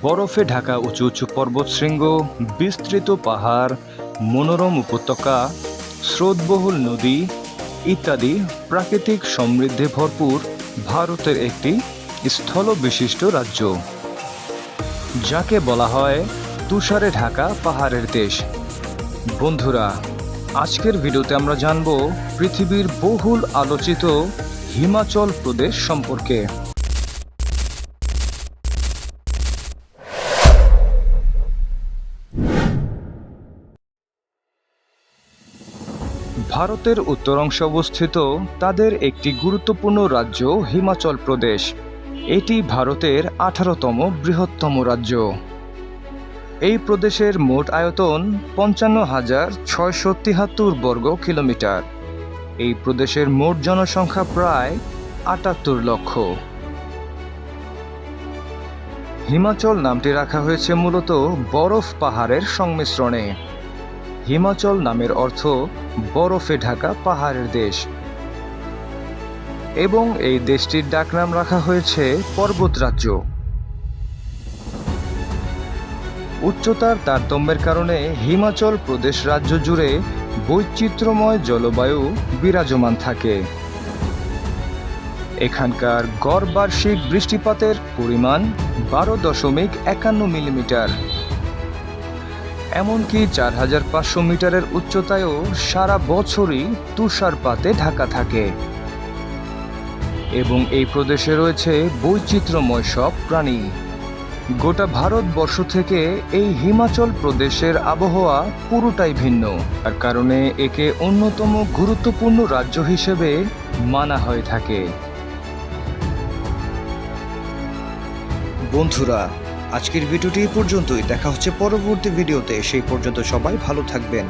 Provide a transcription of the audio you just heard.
বরফে ঢাকা উঁচু উঁচু পর্বতশৃঙ্গ বিস্তৃত পাহাড়, মনোরম উপত্যকা, স্রোতবহুল নদী ইত্যাদি প্রাকৃতিক সমৃদ্ধে ভরপুর ভারতের একটি স্থল বিশিষ্ট রাজ্য। যাকে বলা হয় তুষারে ঢাকা পাহাড়ের দেশ। বন্ধুরা, আজকের ভিডিওতে আমরা জানব পৃথিবীর বহুল আলোচিত হিমাচল প্রদেশ সম্পর্কে। ভারতের উত্তর অংশে অবস্থিত তাদের একটি গুরুত্বপূর্ণ রাজ্য হিমাচল প্রদেশ। এটি ভারতের আঠারোতম বৃহত্তম রাজ্য। এই প্রদেশের মোট আয়তন পঞ্চান্ন হাজার ছয়শো তিহাত্তর বর্গ কিলোমিটার। এই প্রদেশের মোট জনসংখ্যা প্রায় আটাত্তর লক্ষ। হিমাচল নামটি রাখা হয়েছে মূলত বরফ পাহাড়ের সংমিশ্রণে। হিমাচল নামের অর্থ বরফে ঢাকা পাহাড়ের দেশ। এবং এই দেশটির ডাকনাম রাখা হয়েছে পর্বত রাজ্য। উচ্চতার তারতম্যের কারণে হিমাচল প্রদেশ রাজ্য জুড়ে বৈচিত্র্যময় জলবায়ু বিরাজমান থাকে। এখানকার গড় বার্ষিক বৃষ্টিপাতের পরিমাণ বারো দশমিক একান্ন মিলিমিটার। এমনকি চার হাজার পাঁচশো মিটারের উচ্চতায়ও সারা বছরই তুষারপাতে ঢাকা থাকে। এবং এই প্রদেশে রয়েছে বৈচিত্র্যময় সব প্রাণী। গোটা ভারতবর্ষ থেকে এই হিমাচল প্রদেশের আবহাওয়া পুরোটাই ভিন্ন। তার কারণে একে অন্যতম গুরুত্বপূর্ণ রাজ্য হিসেবে মানা হয়ে থাকে। বন্ধুরা আজকের ভিডিওটি এই পর্যন্তই। দেখা হচ্ছে পরবর্তী ভিডিওতে। সেই পর্যন্ত সবাই ভালো থাকবেন।